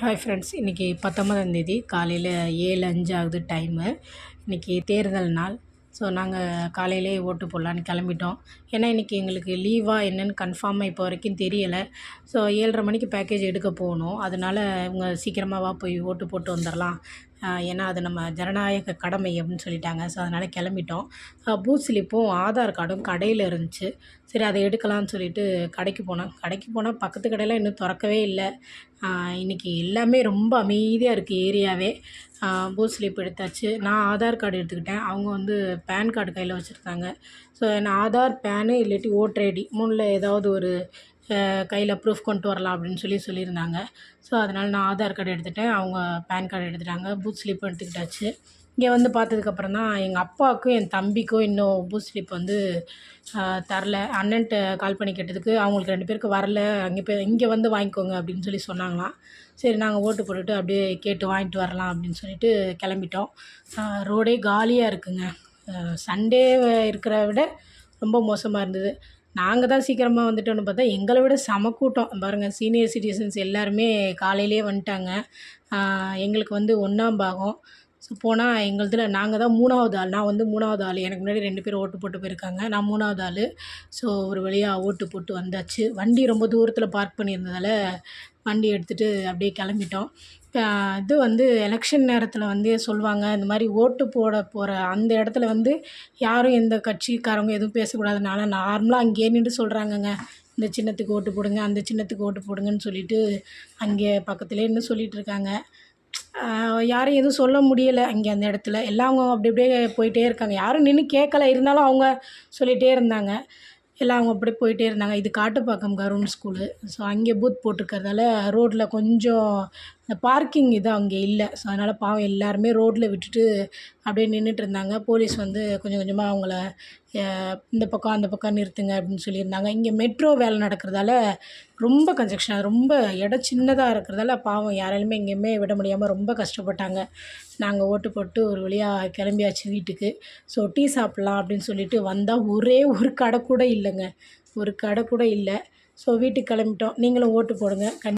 Hi friends இன்றைக்கி பத்தொன்பதாந்தேதி காலையில் ஏழு அஞ்சு ஆகுது டைமு இன்றைக்கி தேர்தல் நாள். ஸோ நாங்கள் காலையிலே ஓட்டு போடலான்னு கிளம்பிட்டோம். ஏன்னா இன்றைக்கி எங்களுக்கு லீவாக என்னென்னு கன்ஃபார்மாக இப்போ வரைக்கும் தெரியலை. ஸோ ஏழரை மணிக்கு பேக்கேஜ் எடுக்க போகணும். அதனால் இவங்க சீக்கிரமாகவா போய் ஓட்டு போட்டு வந்துடலாம் ஏன்னா அது நம்ம ஜனநாயக கடமை அப்படின்னு சொல்லிட்டாங்க. ஸோ அதனால் கிளம்பிட்டோம். பூத் ஸ்லிப்பும் ஆதார் கார்டும் கடையில் இருந்துச்சு. சரி அதை எடுக்கலாம்னு சொல்லிட்டு கடைக்கு போனோம். கடைக்கு போனால் பக்கத்து கடையில் இன்னும் திறக்கவே இல்லை. இன்றைக்கி எல்லாமே ரொம்ப அமைதியாக இருக்குது ஏரியாவே. பூத் ஸ்லிப் எடுத்தாச்சு. நான் ஆதார் கார்டு எடுத்துக்கிட்டேன். அவங்க வந்து பேன் கார்டு கையில் வச்சுருக்காங்க ஸோ நான் ஆதார் பேனு இல்லாட்டி ஓட்டர் ஐடி மூணில் ஏதாவது ஒரு கையில் ப்ரூஃப் கொண்டு வரலாம் அப்படின்னு சொல்லி சொல்லியிருந்தாங்க. ஸோ அதனால் நான் ஆதார் கார்டு எடுத்துகிட்டேன் அவங்க பேன் கார்டு எடுத்துட்டாங்க. பூத் ஸ்லிப் எடுத்துக்கிட்டாச்சு. இங்கே வந்து பார்த்ததுக்கப்புறம் தான் எங்கள் அப்பாவுக்கும் என் தம்பிக்கும் இன்னும் பூத் ஸ்லிப் வந்து தரல. அண்ணன்ட்ட கால் பண்ணி கேட்டதுக்கு அவங்களுக்கு ரெண்டு பேருக்கு வரல. அங்கே போய் இங்கே வந்து வாங்கிக்கோங்க அப்படின்னு சொல்லி சொன்னாங்களாம். சரி நாங்கள் ஓட்டு போட்டுட்டு அப்படியே கேட்டு வாங்கிட்டு வரலாம் அப்படின்னு சொல்லிட்டு கிளம்பிட்டோம். ரோடே காலியாக இருக்குங்க. சண்டே இருக்கிற விட ரொம்ப மோசமாக இருந்தது. நாங்கள் தான் சீக்கிரமாக வந்துட்டோன்னு பார்த்தா எங்களை விட செம கூட்டம். பாருங்கள் சீனியர் சிட்டிசன்ஸ் எல்லாருமே காலையிலேயே வந்துட்டாங்க. எங்களுக்கு வந்து ஒன்றாம் பாகம். ஸோ போனால் எங்களுதில் நாங்கள் தான் மூணாவது ஆள். நான் வந்து மூணாவது ஆள். எனக்கு முன்னாடி ரெண்டு பேர் ஓட்டு போட்டு போயிருக்காங்க. நான் மூணாவது ஆள். ஸோ ஒரு வழியாக ஓட்டு போட்டு வந்தாச்சு. வண்டி ரொம்ப தூரத்தில் பார்க் பண்ணியிருந்ததால் வண்டி எடுத்துகிட்டு அப்படியே கிளம்பிட்டோம். இது வந்து எலெக்ஷன் நேரத்தில் வந்து சொல்லுவாங்க இந்த மாதிரி ஓட்டு போட போகிற அந்த இடத்துல வந்து யாரும் எந்த கட்சிக்காரங்க எதுவும் பேசக்கூடாதுனால நார்மலாக அங்கேயே நின்று சொல்கிறாங்கங்க இந்த சின்னத்துக்கு ஓட்டு போடுங்க அந்த சின்னத்துக்கு ஓட்டு போடுங்கன்னு சொல்லிட்டு அங்கே பக்கத்துலேயே நின்று சொல்லிகிட்டு இருக்காங்க. யாரும் எதுவும் சொல்ல முடியலை அங்கே அந்த இடத்துல. எல்லாம் அவங்க அப்படி அப்படியே போயிட்டே இருக்காங்க. யாரும் நின்று கேட்கல இருந்தாலும் அவங்க சொல்லிகிட்டே இருந்தாங்க. எல்லாம் அவங்க அப்படியே போயிட்டே இருந்தாங்க. இது காட்டுப்பாக்கம் கவர்மெண்ட் ஸ்கூலு ஸோ அங்கே பூத் போட்டிருக்கறதால ரோட்டில் கொஞ்சம் இந்த பார்க்கிங் இது அங்கே இல்லை. ஸோ அதனால் பாவம் எல்லாருமே ரோட்டில் விட்டுட்டு அப்படியே நின்றுட்டு இருந்தாங்க. போலீஸ் வந்து கொஞ்சம் கொஞ்சமாக அவங்கள இந்த பக்கம் அந்த பக்கம் நிறுத்துங்க அப்படின்னு சொல்லியிருந்தாங்க. இங்கே மெட்ரோ வேலை நடக்கிறதால ரொம்ப கன்ஜெக்ஷன் ரொம்ப இடம் சின்னதாக இருக்கிறதால பாவம் யாராலுமே எங்கேயுமே விட முடியாமல் ரொம்ப கஷ்டப்பட்டாங்க. நாங்கள் ஓட்டு போட்டு ஒரு வழியாக கிளம்பியாச்சு வீட்டுக்கு. ஸோ டீ சாப்பிட்லாம் அப்படின்னு சொல்லிட்டு வந்தால் ஒரே ஒரு கடை கூட இல்லை. இல்லைங்க. ஒரு கடை கூட இல்லை. ஸோ வீட்டுக்கு கிளம்பிட்டோம். நீங்களும் ஓட்டு போடுங்க. கண்